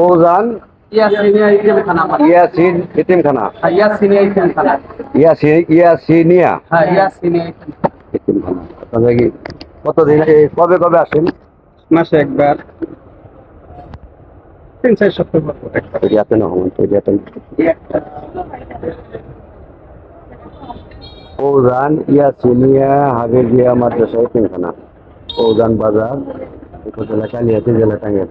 ফৌজান ইতিমখানা ইয়াসিন হ্যাঁ, ইতিমখানা। ইয়াসিনিয়া। হ্যাঁ ইতিমখানা। কি কতদিন কবে কবে আসেন? মাসে একবার। তিন চার সপ্তাহ তৈরি তৈরি ফৌজান ইয়াসিনিয়া হাবিবিয়া মাদ্রাসা এতিমখানা ফৌজান বাজার উপজেলা কালিয়াতি জেলা টাঙ্গাইল।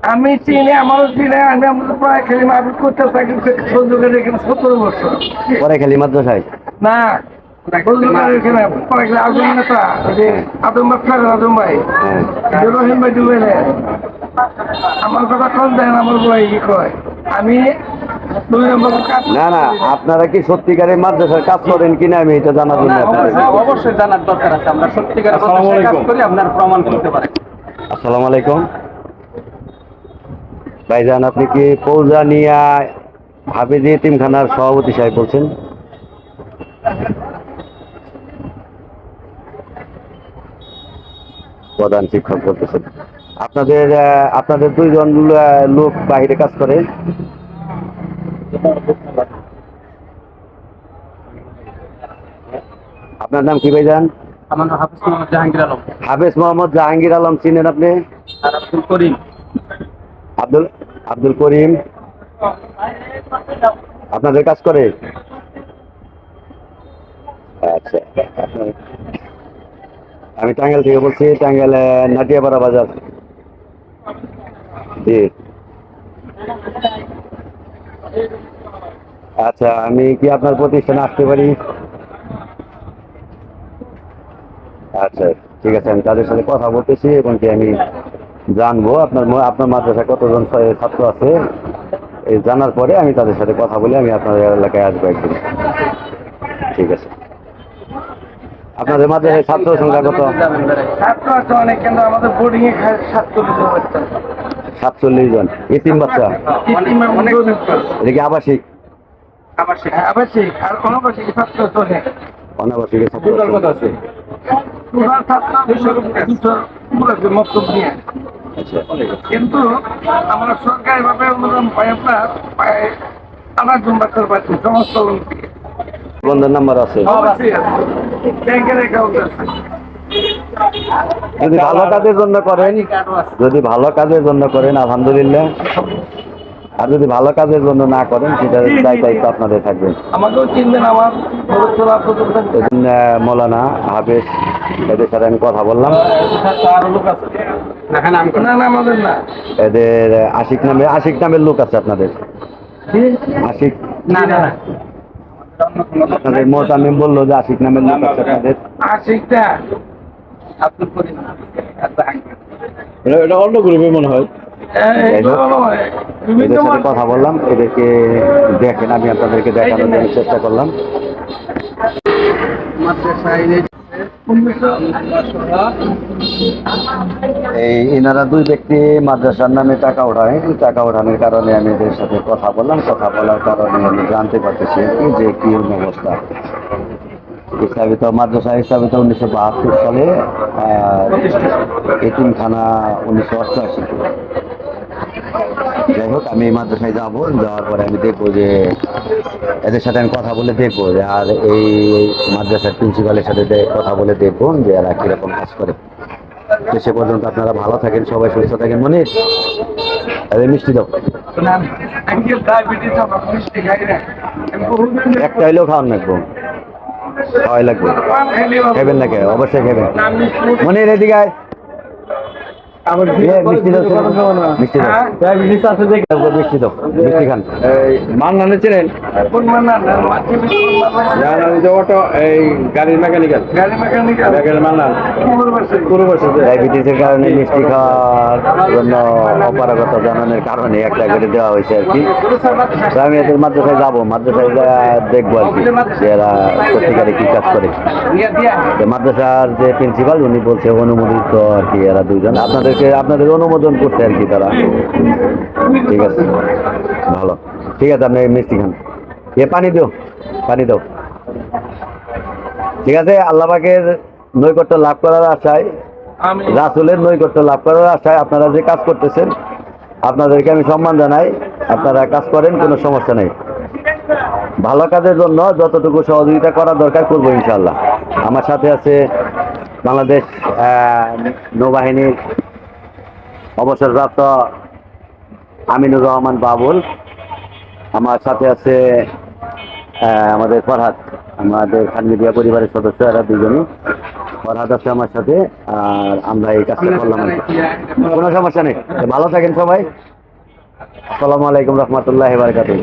আমি চিনি আমারও চিনি আমি আমরা প্রায় খেলি মারপিট করতে থাকি করে এখানে সতেরো বছর। পরে খালি মাদ্রাসায়? না হ্যাঁ। আমার কথা দেন আমার বই কি কয়? আমি না না আপনারা কি সত্যিকারের মাদ্রাসার কাজ করেন কিনা আমি এটা জানার জন্য অবশ্যই জানার দরকার আছে। আমরা সত্যিকার কাজ করি আপনার প্রমাণ করতে পারেন। আসসালামু আলাইকুম। ভাইজান আপনি কি পৌজানিয়া হাফিজি এতিমখানার সভাপতি সাহেব বলছেন? প্রধান শিক্ষক বলতেছেন। আপনাদের আপনাদের দুইজন লোক বাহিরে কাজ করে। আপনার নাম কি ভাইজান? আমার নাম হাফিজ মোহাম্মদ জাহাঙ্গীর আলম। হাফেজ মোহাম্মদ জাহাঙ্গীর আলম চিনেন আপনি? আর আব্দুল করিম। আব্দুল আব্দুল করিম আপনাদের কাজ করে? আচ্ছা। আমি টাঙ্গাইল থেকে বলছি, টাঙ্গাইল নাটিয়াপাড়া বাজার। জি। আচ্ছা আমি কি আপনার প্রতিষ্ঠানে আসতে পারি? আচ্ছা ঠিক আছে, আমি তাদের সাথে কথা বলতেছি এবং কি আমি জানব আপনার আপনার মাদ্রাসায় কতজন ছাত্র আছে এই জানার পরে আমি তাদের সাথে কথা বলে আমি আপনার এলাকায় আসব একদিন। ঠিক আছে। আপনাদের মাদ্রাসায় ছাত্র সংখ্যা কত? ছাত্র আছে অনেক কিন্তু আমাদের বোর্ডিং এ সাতচল্লিশ জন এতিম বাচ্চা? এটা কি আবাসিক? আবাসিক। হ্যাঁ, আবাসিক। আর অনাবাসিক ছাত্র আছে অনেক। অনাবাসিকের ছাত্র আছে? ছাত্র। আচ্ছা। কিন্তু আমরা সরকারি ভাবে অনুদান পাই আপনার আনার জন্য বাচ্চার পাচ্ছি সমস্ত নাম্বার আছে? ব্যাংকের অ্যাকাউন্ট আছে। যদি ভালো কাজের জন্য করেন যদি ভালো কাজের জন্য করেন আলহামদুলিল্লাহ। আর যদি ভালো কাজের জন্য না করেন সেটা দায়িত্ব আপনাদের থাকবে। আমাকেও চিনবেন আমার মৌলানা হাফেজ এদের সাথে আমি কথা বললাম। আরও লোক আছে না না আমাদের না। এদের আশিক নামে আশিক নামের লোক আছে আপনাদের। আশিক। না না না। আপনাদের মোতামিম বলল যে আশিক নামের লোক আছে আপনাদের। আশিকটা। এটা অন্য গ্রুপে মনে হয়। এদের সাথে কথা বললাম এদেরকে দেখেন আমি আপনাদেরকে দেখানোর জন্য চেষ্টা করলাম। এই এনারা দুই ব্যক্তি মাদ্রাসার নামে টাকা ওঠায়। টাকা ওঠানোর কারণে আমি এদের সাথে কথা বললাম। কথা বলার কারণে আমি জানতে পারতেছি আর কি যে কি অবস্থা। স্থাপিত মাদ্রাসা স্থাপিত উনিশশো বাহাত্তর সালে আর এতিমখানা উনিশশো অষ্টআশি যাই হোক, আমি এই মাদ্রাসায় যাব, যাওয়ার পরে আমি দেখব যে এদের সাথে আমি কথা বলে দেখব যে আর এই মাদ্রাসার প্রিন্সিপালের সাথে কথা বলে দেখব যে এরা কীরকম কাজ করে। তো সে পর্যন্ত আপনারা ভালো থাকেন, সবাই সুস্থ থাকেন। মনে মিষ্টি দাও। একটা হইলেও খাওয়ান লাগবো। খাওয়াই লাগবে। খাবেন না কে অবশ্যই খাবেন। মনে এদিকে মান্নানে ছিলেন কোন মান্না না মাঝে পিছনে মান্না না। জানান যে অটো এই গাড়ির মেকানিক্যাল। গাড়ি মেকানিক মেকানিক্যাল মান্নান। পুরো বাসে পুরো বছর ডায়াবেটিসের কারণে মিষ্টি খাওয়ার জন্য অপারগতা জানানোর কারণে একটা করে দেওয়া হয়েছে আর কি। আমি এদের মাদ্রাসায় যাব মাদ্রাসায় দেখব আর কি এরা সত্যিকারে কি কাজ করে। মাদ্রাসার যে প্রিন্সিপাল উনি বলছে অনুমোদিত আর কি এরা দুজন আপনাদেরকে আপনাদের অনুমোদন করছে আর কি তারা। ঠিক আছে ভালো। ঠিক আছে আপনি মিষ্টি খান। এ পানি দিও পানি দাও। ঠিক আছে আল্লাহ পাকের নৈকট্য লাভ করার আশায় রাসুলের নৈকট্য লাভ করার আশায় আপনারা যে কাজ করতেছেন আপনাদেরকে আমি সম্মান জানাই আপনারা কাজ করেন কোনো সমস্যা নেই। ভালো কাজের জন্য যতটুকু সহযোগিতা করা দরকার করব ইনশাল্লাহ আমার সাথে আছে বাংলাদেশ আহ, নৌবাহিনীর অবসরপ্রাপ্ত আমিনুর রহমান বাবুল। আমার সাথে আছে আমাদের ফরহাদ আমাদের খান মিডিয়া পরিবারের সদস্য এরা দুজনই। ফরহাদ আছে আমার সাথে আর আমরা এই কাজটা করলাম। কোনো সমস্যা নেই। ভালো থাকেন সবাই। আসসালামু আলাইকুম রহমতুল্লাহ বারকাতুহ।